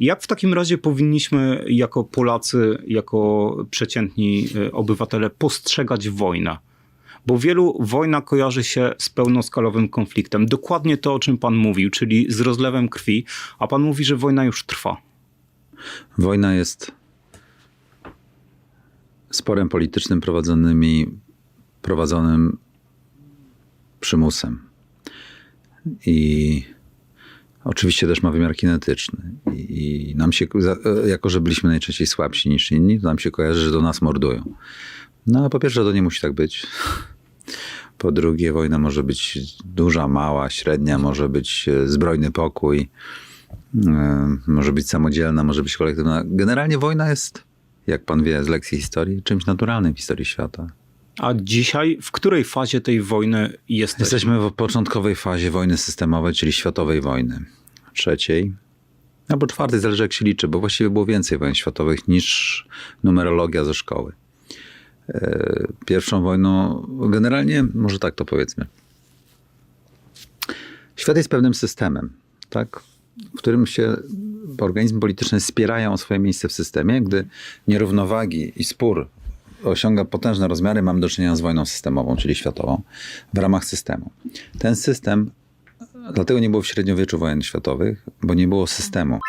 Jak w takim razie powinniśmy jako Polacy, jako przeciętni y, obywatele postrzegać wojnę? Bo wielu wojna kojarzy się z pełnoskalowym konfliktem. Dokładnie to, o czym pan mówił, czyli z rozlewem krwi, a pan mówi, że wojna już trwa. Wojna jest sporem politycznym prowadzonymi, prowadzonym przymusem. I oczywiście też ma wymiar kinetyczny. I, i nam się, jako że byliśmy najczęściej słabsi niż inni, to nam się kojarzy, że do nas mordują. No ale po pierwsze, to nie musi tak być. Po drugie, wojna może być duża, mała, średnia, może być e, zbrojny pokój. E, może być samodzielna, może być kolektywna. Generalnie wojna jest, jak pan wie z lekcji historii, czymś naturalnym w historii świata. A dzisiaj w której fazie tej wojny jesteśmy? Jesteśmy w początkowej fazie wojny systemowej, czyli światowej wojny. Trzeciej, albo czwartej, zależy jak się liczy, bo właściwie było więcej wojen światowych niż numerologia ze szkoły. E, Pierwszą wojną, generalnie, może tak to powiedzmy. Świat jest pewnym systemem, tak? w którym się organizmy polityczne spierają o swoje miejsce w systemie. Gdy nierównowagi i spór osiąga potężne rozmiary, mamy do czynienia z wojną systemową, czyli światową, w ramach systemu. Ten system, dlatego nie było w średniowieczu wojen światowych, bo nie było systemu.